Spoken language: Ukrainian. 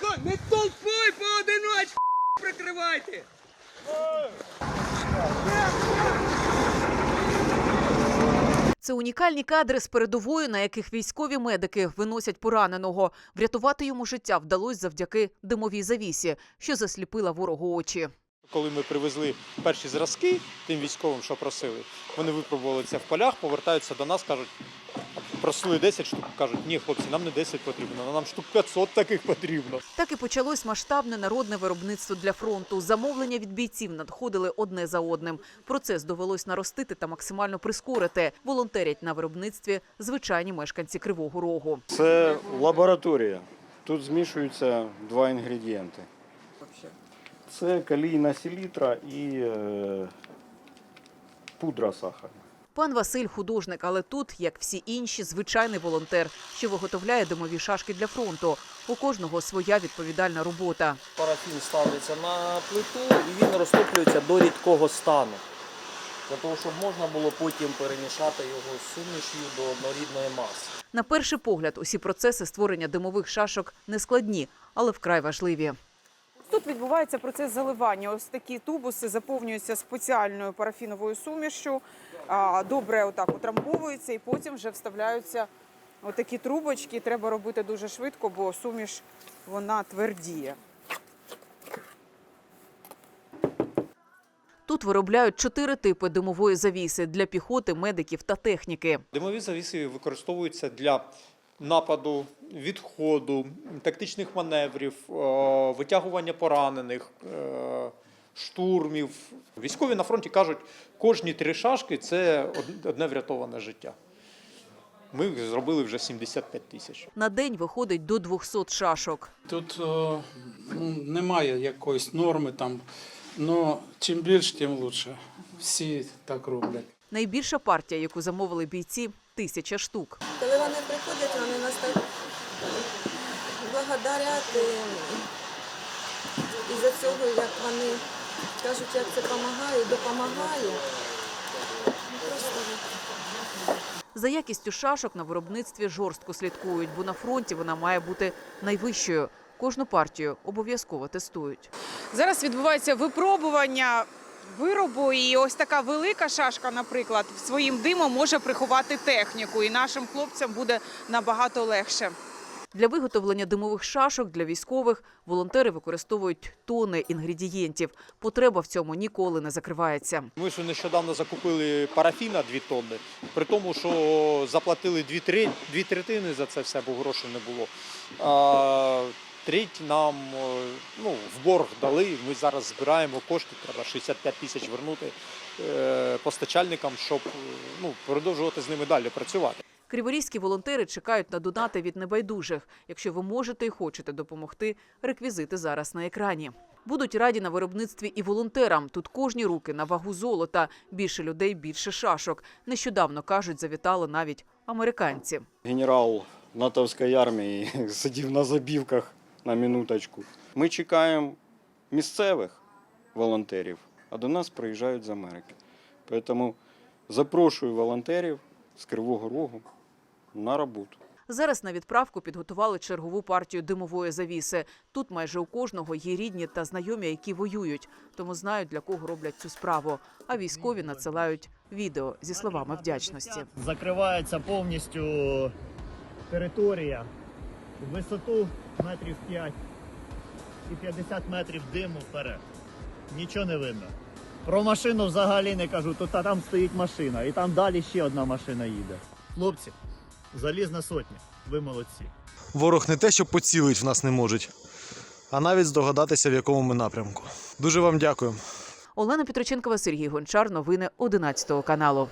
підходь! Не толпой поодиночку прикривайте! Це унікальні кадри з передової, на яких військові медики виносять пораненого. Врятувати йому життя вдалося завдяки димовій завісі, що засліпила ворогу очі. Коли ми привезли перші зразки тим військовим, що просили, вони випробували це в полях, повертаються до нас, кажуть, просили 10 штук. Кажуть, ні, хлопці, нам не 10 потрібно, нам штук 500 таких потрібно. Так і почалось масштабне народне виробництво для фронту. Замовлення від бійців надходили одне за одним. Процес довелось наростити та максимально прискорити. Волонтерять на виробництві звичайні мешканці Кривого Рогу. Це лабораторія. Тут змішуються два інгредієнти. Це калійна селітра і е, пудра сахарна. Пан Василь художник, але тут, як всі інші, звичайний волонтер, що виготовляє димові шашки для фронту. У кожного своя відповідальна робота. Парафін ставиться на плиту і він розтоплюється до рідкого стану. Для того, щоб можна було потім перемішати його з сумішю до однорідної маси. На перший погляд, усі процеси створення димових шашок не складні, але вкрай важливі. Тут відбувається процес заливання. Ось такі тубуси заповнюються спеціальною парафіновою сумішю, добре отак утрамбовуються і потім вже вставляються отакі трубочки. Треба робити дуже швидко, бо суміш вона твердіє. Тут виробляють чотири типи димової завіси для піхоти, медиків та техніки. Димові завіси використовуються для нападу, відходу, тактичних маневрів, е, витягування поранених, е, штурмів. Військові на фронті кажуть, кожні три шашки це одне врятоване життя. Ми їх зробили вже 75 тисяч. На день виходить до 200 шашок. Тут е, ну, немає якоїсь норми там. Ну, чим більше, тим краще. Всі так роблять. Найбільша партія, яку замовили бійці тисяча штук. Коли вони приходять, вони нас так благодарять е, і за цього, як вони кажуть, як це допомагає, допомагає. За якістю шашок на виробництві жорстко слідкують, бо на фронті вона має бути найвищою. Кожну партію обов'язково тестують. Зараз відбувається випробування виробу, і ось така велика шашка, наприклад, своїм димом може приховати техніку, і нашим хлопцям буде набагато легше. Для виготовлення димових шашок для військових волонтери використовують тони інгредієнтів. Потреба в цьому ніколи не закривається. Ми ж нещодавно закупили парафіна 2 тонни, при тому, що заплатили дві, три, дві третини за це все, бо грошей не було. Треть нам е, ну, в борг дали. Ми зараз збираємо кошти, треба 65 тисяч вернути е, постачальникам, щоб е, ну, продовжувати з ними далі працювати. Криворізькі волонтери чекають на донати від небайдужих. Якщо ви можете і хочете допомогти, реквізити зараз на екрані. Будуть раді на виробництві і волонтерам. Тут кожні руки на вагу золота. Більше людей, більше шашок. Нещодавно кажуть, завітали навіть американці. Генерал натовської армії сидів на забівках на минуточку. Ми чекаємо місцевих волонтерів, а до нас приїжджають з Америки. Тому запрошую волонтерів з Кривого Рогу на роботу. Зараз на відправку підготували чергову партію димової завіси. Тут майже у кожного є рідні та знайомі, які воюють, тому знають для кого роблять цю справу. А військові надсилають відео зі словами вдячності. закривається повністю територія висоту метрів 5 і 50 метрів диму вперед. Нічого не видно. Про машину взагалі не кажу, тут а там стоїть машина, і там далі ще одна машина їде. Хлопці, залізна сотня, ви молодці. Ворог не те, що поцілить в нас не можуть, а навіть здогадатися, в якому ми напрямку. Дуже вам дякую. Олена Петроченкова, Сергій Гончар. Новини 11 каналу.